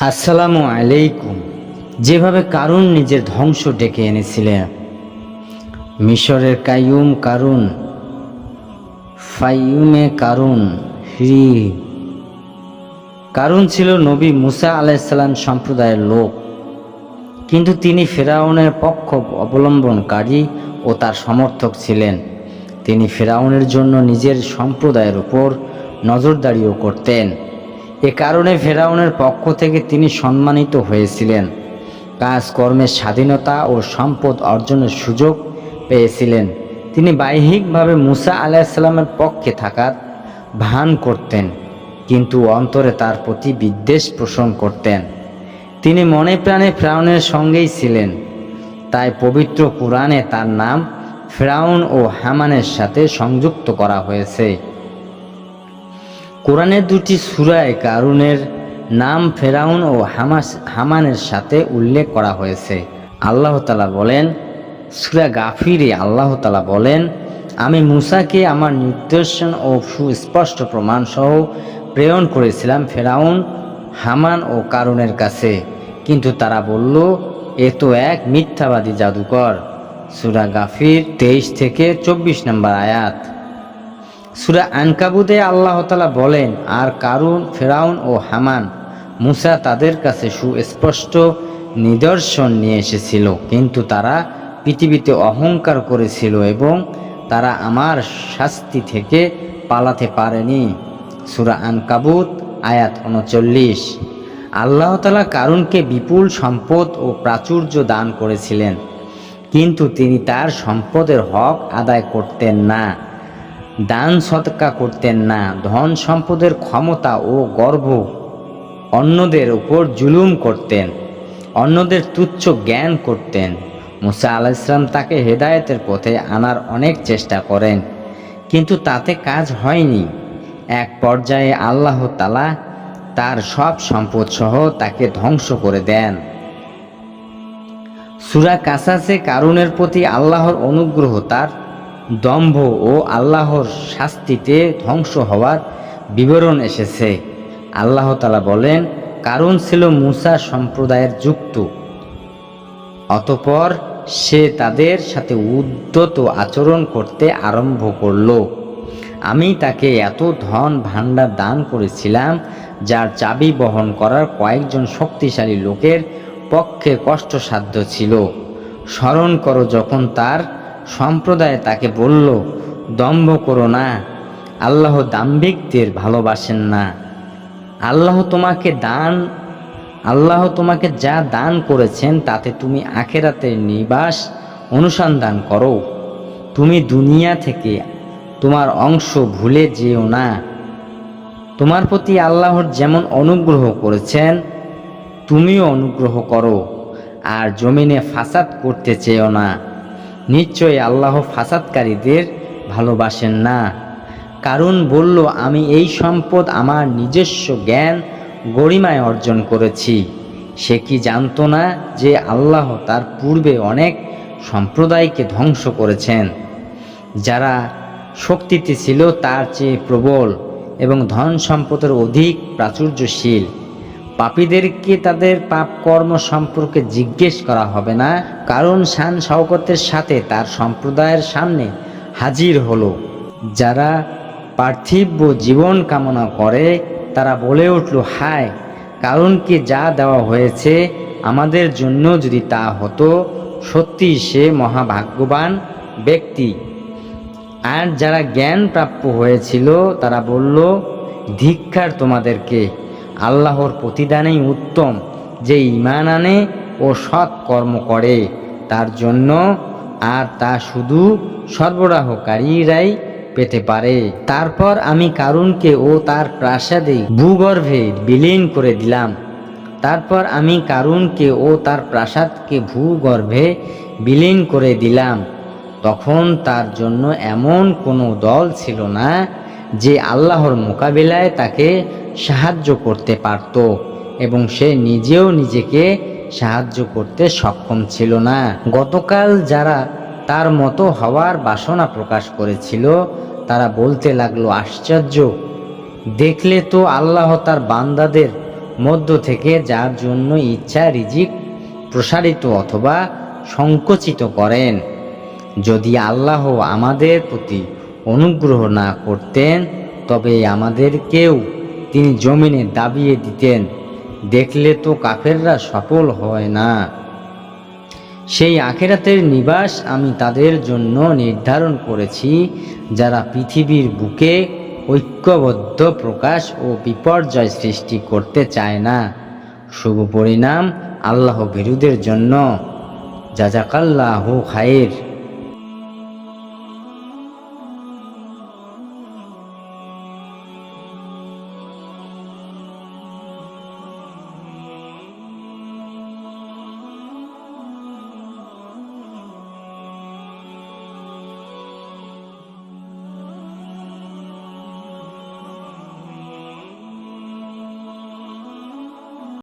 আসসালামু আলাইকুম। যেভাবে কারুন নিজের ধ্বংস ডেকে এনেছিলেন মিশরের কাইয়ুম কারুন, ফাইয়ুমে কারুন, হি। কারুন ছিল নবী মুসা আলাইসাল্লাম সম্প্রদায়ের লোক। কিন্তু তিনি ফেরাউনের পক্ষ অবলম্বনকারী ও তার সমর্থক ছিলেন। তিনি ফেরাউনের জন্য নিজের সম্প্রদায়ের উপর নজরদারিও করতেন। এ কারণে ফেরাউনের পক্ষ থেকে তিনি সম্মানিত হয়েছিলেন। কাজকর্মের স্বাধীনতা ও সম্পদ অর্জনের সুযোগ পেয়েছিলেন। তিনি বাহ্যিকভাবে মুসা আলাইসাল্লামের পক্ষে থাকার ভান করতেন, কিন্তু অন্তরে তার প্রতি বিদ্বেষ পোষণ করতেন। তিনি মনে প্রাণে ফেরাউনের সঙ্গেই ছিলেন, তাই পবিত্র কোরআনে তার নাম ফেরাউন ও হামানের সাথে সংযুক্ত করা হয়েছে। কোরআনের দুটি সুরায় কারুনের নাম ফেরাউন ও হামাস, হামানের সাথে উল্লেখ করা হয়েছে। আল্লাহ তালা বলেন, সুরা গাফিরে আল্লাহ তালা বলেন, আমি মুসাকে আমার নির্দেশন ও সুস্পষ্ট প্রমাণ সহ প্রেরণ করেছিলাম ফেরাউন, হামান ও কারুনের কাছে। কিন্তু তারা বলল, এ তো এক মিথ্যাবাদী জাদুকর। সুরা গাফির তেইশ থেকে চব্বিশ নম্বর আয়াত। সুরা আনকাবুদে আল্লাহ তালা বলেন, আর কারুন, ফেরাউন ও হামান, মুসা তাদের কাছে সুস্পষ্ট নিদর্শন নিয়ে এসেছিল, কিন্তু তারা পৃথিবীতে অহংকার করেছিল এবং তারা আমার শাস্তি থেকে পালাতে পারেনি। সুরা আনকাবুত, আয়াত উনচল্লিশ। আল্লাহ তালা কারুনকে বিপুল সম্পদ ও প্রাচুর্য দান করেছিলেন, কিন্তু তিনি তার সম্পদের হক আদায় করতেন না। দান সৎকা করতেন না। ধন সম্পদের ক্ষমতা ও গর্ব অন্যদের উপর জুলুম করতেন, অন্যদের তুচ্ছ জ্ঞান করতেন। মুসা আলাহ ইসলাম তাকে হেদায়েতের পথে আনার অনেক চেষ্টা করেন, কিন্তু তাতে কাজ হয়নি। এক পর্যায়ে আল্লাহ তালা তার সব সম্পদ সহ তাকে ধ্বংস করে দেন। সুরা কাসাসে কারুনের প্রতি আল্লাহর অনুগ্রহ তার দম্ভ ও আল্লাহর শাস্তিতে ধ্বংস হওয়ার বিবরণ এসেছে। আল্লাহ তালা বলেন, কারণ ছিল মুসা সম্প্রদায়ের যুক্ত। অতপর সে তাদের সাথে উদ্যত আচরণ করতে আরম্ভ করল। আমি তাকে এত ধন ভাণ্ডার দান করেছিলাম, যার চাবি বহন করার কয়েকজন শক্তিশালী লোকের পক্ষে কষ্টসাধ্য ছিল। স্মরণ করো, যখন তার সম্প্রদায় তাকে বলল, দম্ভ করো না। আল্লাহ দাম্ভিকদের ভালোবাসেন না। আল্লাহ তোমাকে দান, আল্লাহ তোমাকে যা দান করেছেন তাতে তুমি আখেরাতের নিবাস অনুসন্ধান করো। তুমি দুনিয়া থেকে তোমার অংশ ভুলে যেও না। তোমার প্রতি আল্লাহর যেমন অনুগ্রহ করেছেন, তুমিও অনুগ্রহ করো। আর জমিনে ফাসাদ করতে চেয়েও না। নিশ্চয়ই আল্লাহ ফাসাদকারীদের ভালোবাসেন না। কারণ বলল, আমি এই সম্পদ আমার নিজস্ব জ্ঞান গরিমায় অর্জন করেছি। সে কি জানতো না যে আল্লাহ তার পূর্বে অনেক সম্প্রদায়কে ধ্বংস করেছেন? যারা শক্তিতে ছিল তার চেয়ে প্রবল এবং ধন সম্পদের অধিক প্রাচুর্যশীল। পাপীদেরকে তাদের পাপ কর্ম সম্পর্কে জিজ্ঞেস করা হবে না, কারণ শান শওকতের সাথে তার সম্প্রদায়ের সামনে হাজির হলো। যারা পার্থিব জীবন কামনা করে, তারা বলে উঠল, হায়, কারণ কি যা দেওয়া হয়েছে আমাদের জন্য যদি তা হতো, সত্যি সে মহাভাগ্যবান ব্যক্তি। আর যারা জ্ঞান প্রাপ্য হয়েছিল, তারা বলল, ধিক্ষার তোমাদেরকে আল্লাহর প্রতিদানেই উত্তম, যে ইমান আনে ও সৎ কর্ম করে। তার জন্য আর তা শুধু সরবরাহকারীরাই পেতে পারে। তারপর আমি কারুনকে ও তার প্রাসাদে ভূগর্ভে বিলীন করে দিলাম। তারপর আমি কারুনকে ও তার প্রাসাদকে ভূগর্ভে বিলীন করে দিলাম। তখন তার জন্য এমন কোনো দল ছিল না যে আল্লাহর মোকাবিলায় তাকে সাহায্য করতে পারত এবং সে নিজেও নিজেকে সাহায্য করতে সক্ষম ছিল না। গতকাল যারা তার মতো হওয়ার বাসনা প্রকাশ করেছিল, তারা বলতে লাগল, আশ্চর্য, দেখলে তো আল্লাহ তার বান্দাদের মধ্য থেকে যার জন্য ইচ্ছা, রিজিক প্রসারিত অথবা সংকুচিত করেন। যদি আল্লাহ আমাদের প্রতি অনুগ্রহ না করতেন, তবে আমাদেরকেও তিনি জমিনে দাবিয়ে দিতেন, দেখলে তো কাফেররা সফল হয় না। সেই আখেরাতের নিবাস আমি তাদের জন্য নির্ধারণ করেছি, যারা পৃথিবীর বুকে ঐক্যবদ্ধ প্রকাশ ও বিপর্যয় সৃষ্টি করতে চায় না। শুভ পরিণাম আল্লাহ বিরুদের জন্য। জাজাকাল্লাহু খায়ের